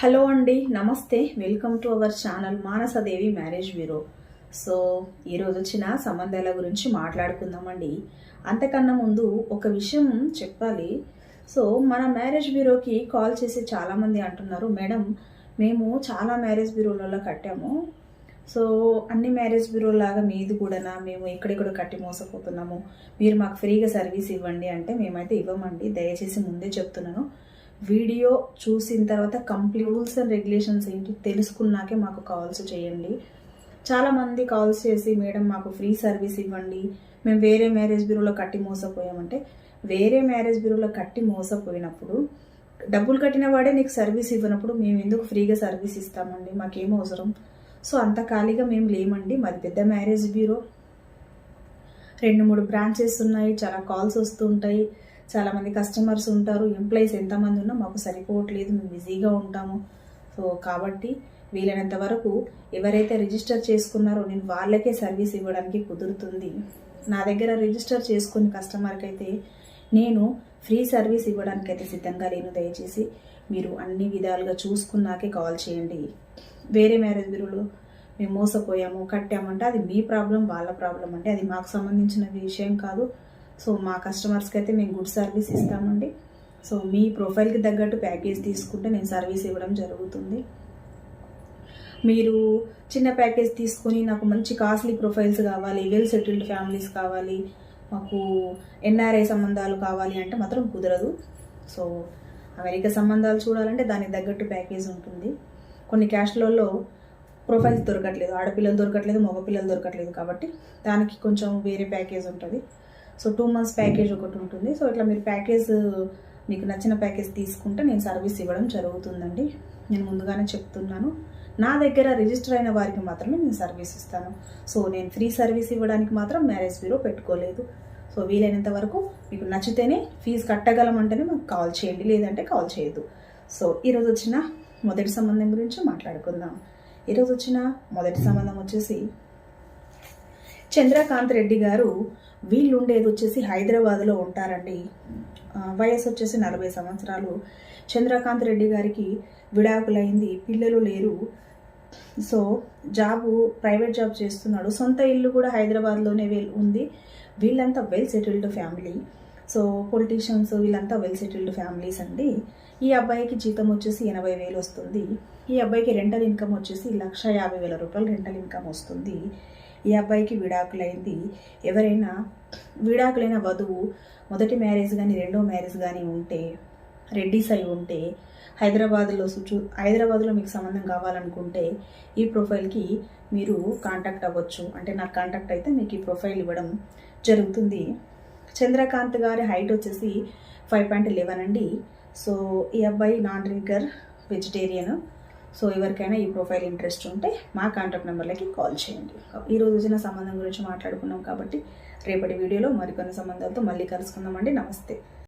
Hello అండి namaste. Welcome to our channel Manasadevi marriage bureau. So ఈరోజు వచ్చిన సంబంధాల గురించి మాట్లాడుకుందామండి. అంతకన్నా ముందు ఒక విషయం చెప్పాలి. సో మన మ్యారేజ్ బ్యూరోకి కాల్ చేసి చాలామంది అంటున్నారు మేడం మేము చాలా మ్యారేజ్ బ్యూరోలలో కట్టాము. సో అన్ని మ్యారేజ్ బ్యూరోలాగా మీది కూడానా? మేము ఎక్కడెక్కడ కట్టి మోసపోతున్నాము. మీరు మాకు ఫ్రీగా సర్వీస్ ఇవ్వండి అంటే మేమైతే ఇవ్వమండి. దయచేసి ముందే చెప్తున్నాను. వీడియో చూసిన తర్వాత కంప్లీ రూల్స్ అండ్ రెగ్యులేషన్స్ ఏంటి తెలుసుకున్నాకే మాకు కాల్స్ చేయండి. చాలామంది కాల్స్ చేసి మేడం మాకు ఫ్రీ సర్వీస్ ఇవ్వండి. మేము వేరే మ్యారేజ్ బ్యూరోలో కట్టి మోసపోయామంటే వేరే మ్యారేజ్ బ్యూరోలో కట్టి మోసపోయినప్పుడు డబ్బులు కట్టిన వాడే నీకు సర్వీస్ ఇవ్వనప్పుడు మేము ఎందుకు ఫ్రీగా సర్వీస్ ఇస్తామండి? మాకేం అవసరం? సో అంత ఖాళీగా మేము లేమండి. మాది పెద్ద మ్యారేజ్ బ్యూరో. రెండు మూడు బ్రాంచెస్ ఉన్నాయి. చాలా కాల్స్ వస్తుంటాయి చాలామంది కస్టమర్స్ ఉంటారు ఎంప్లాయీస్ ఎంతమంది ఉన్నా మాకు సరిపోవట్లేదు మేము బిజీగా ఉంటాము. సో కాబట్టి వీలైనంత వరకు ఎవరైతే రిజిస్టర్ చేసుకున్నారో నేను వాళ్ళకే సర్వీస్ ఇవ్వడానికి కుదురుతుంది. నా దగ్గర రిజిస్టర్ చేసుకుని కస్టమర్కి అయితే నేను ఫ్రీ సర్వీస్ ఇవ్వడానికి అయితే సిద్ధంగా లేను. దయచేసి మీరు అన్ని విధాలుగా చూసుకున్నాకే కాల్ చేయండి. వేరే మ్యారేజ్ బ్యూరోలో మేము మోసపోయాము కట్టామంటే అది మీ ప్రాబ్లం వాళ్ళ ప్రాబ్లం అంటే అది మాకు సంబంధించిన విషయం కాదు. సో మా కస్టమర్స్కి అయితే మేము గుడ్ సర్వీస్ ఇస్తామండి. సో మీ ప్రొఫైల్కి తగ్గట్టు ప్యాకేజ్ తీసుకుంటే నేను సర్వీస్ ఇవ్వడం జరుగుతుంది. మీరు చిన్న ప్యాకేజ్ తీసుకొని నాకు మంచి కాస్ట్లీ ప్రొఫైల్స్ కావాలి వెల్ సెటిల్డ్ ఫ్యామిలీస్ కావాలి మాకు ఎన్ఆర్ఐ సంబంధాలు కావాలి అంటే మాత్రం కుదరదు. సో అమెరికా సంబంధాలు చూడాలంటే దానికి తగ్గట్టు ప్యాకేజ్ ఉంటుంది. కొన్ని క్యాస్ట్లలో ప్రొఫైల్స్ దొరకట్లేదు. ఆడపిల్లలు దొరకట్లేదు మగపిల్లలు దొరకట్లేదు కాబట్టి దానికి కొంచెం వేరే ప్యాకేజ్ ఉంటుంది. సో టూ మంత్స్ ప్యాకేజ్ ఒకటి ఉంటుంది. సో ఇట్లా మీరు ప్యాకేజ్ మీకు నచ్చిన ప్యాకేజ్ తీసుకుంటే నేను సర్వీస్ ఇవ్వడం జరుగుతుందండి. నేను ముందుగానే చెప్తున్నాను. నా దగ్గర రిజిస్టర్ అయిన వారికి మాత్రమే నేను సర్వీస్ ఇస్తాను. సో నేను ఫ్రీ సర్వీస్ ఇవ్వడానికి మాత్రం మ్యారేజ్ బ్యూరో పెట్టుకోలేదు. సో వీలైనంత వరకు మీకు నచ్చితేనే ఫీజు కట్టగలమంటేనే మాకు కాల్ చేయండి. లేదంటే కాల్ చేయొద్దు. సో ఈరోజు వచ్చిన మొదటి సంబంధం గురించి మాట్లాడుకుందాం. ఈరోజు వచ్చిన మొదటి సంబంధం వచ్చేసి చంద్రకాంత్ రెడ్డి గారు వీళ్ళు ఉండేది వచ్చేసి హైదరాబాద్లో ఉంటారండి. వయసు వచ్చేసి నలభై సంవత్సరాలు. చంద్రకాంత్ రెడ్డి గారికి విడాకులైంది. పిల్లలు లేరు. సో జాబు ప్రైవేట్ జాబ్ చేస్తున్నాడు. సొంత ఇల్లు కూడా హైదరాబాద్లోనే వెల్ ఉంది. వీళ్ళంతా well settled family. So politicians వీళ్ళంతా వెల్ సెటిల్డ్ ఫ్యామిలీస్ అండి. ఈ అబ్బాయికి జీతం వచ్చేసి ఎనభై వేలు వస్తుంది. ఈ అబ్బాయికి రెంటల్ ఇన్కమ్ వచ్చేసి లక్ష యాభై వేల రూపాయలు రెంటల్ ఇన్కమ్ వస్తుంది. ఈ అబ్బాయికి విడాకులైంది. ఎవరైనా విడాకులైన వధువు మొదటి మ్యారేజ్ కానీ రెండో మ్యారేజ్ కానీ ఉంటే రెడ్డిస్ అయి ఉంటే హైదరాబాద్లో చూ హైదరాబాద్లో మీకు సంబంధం కావాలనుకుంటే ఈ ప్రొఫైల్కి మీరు కాంటాక్ట్ అవ్వచ్చు. అంటే నాకు కాంటాక్ట్ అయితే మీకు ఈ ప్రొఫైల్ ఇవ్వడం జరుగుతుంది. చంద్రకాంత్ గారి హైట్ వచ్చేసి ఫైవ్ పాయింట్ లెవెన్ అండి. సో ఈ అబ్బాయి నాన్ డ్రింకర్ వెజిటేరియన్ సో ఎవరికైనా ఈ ప్రొఫైల్ ఇంట్రెస్ట్ ఉంటే మా కాంటాక్ట్ నెంబర్లకి కాల్ చేయండి. ఈ వచ్చిన సంబంధం గురించి మాట్లాడుకున్నాం కాబట్టి రేపటి వీడియోలో మరికొన్ని సంబంధాలతో మళ్ళీ కలుసుకుందామండి. నమస్తే.